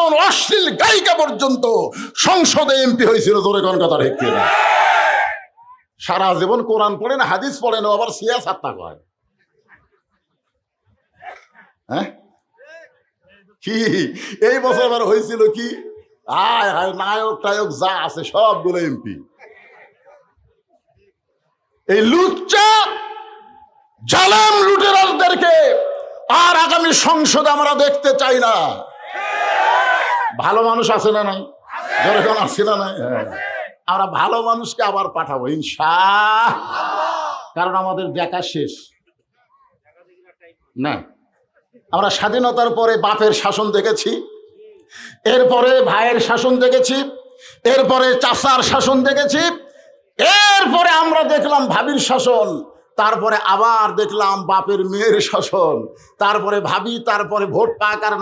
মতন অশ্লীল গায়িকা পর্যন্ত সংসদে এমপি হয়েছিল তোরে কোন কথা রেখে সারা জীবন কোরআন পড়েন হাদিস পড়েন ও আবার সিয়া সাত্তা কয়। হ্যাঁ? কি? এই বছর আবার হয়েছিল কি? আয় হায়, নায়ক টায়ক যা আছে সবগুলো এমপি। এই লুচ্চা, জালাম লুটেরাজদেরকে আর আগামী সংসদে আমরা দেখতে চাই না। ভালো মানুষ আছে না নাই? যেরকম আছে না নাই? হ্যাঁ। আমরা ভালো মানুষকে আবার পাঠাবো ইনশা কারণ আমাদের দেখা শেষ। না। আমরা স্বাধীনতার পরে বাপের শাসন দেখেছি এরপরে ভাইয়ের শাসন দেখেছি এরপরে চাচার শাসন দেখেছি এরপরে আমরা দেখলাম ভাবির শাসন তারপরে আবার দেখলাম বাপের মেয়ের শাসন তারপরে ভাবি তারপরে ভোট পাক আর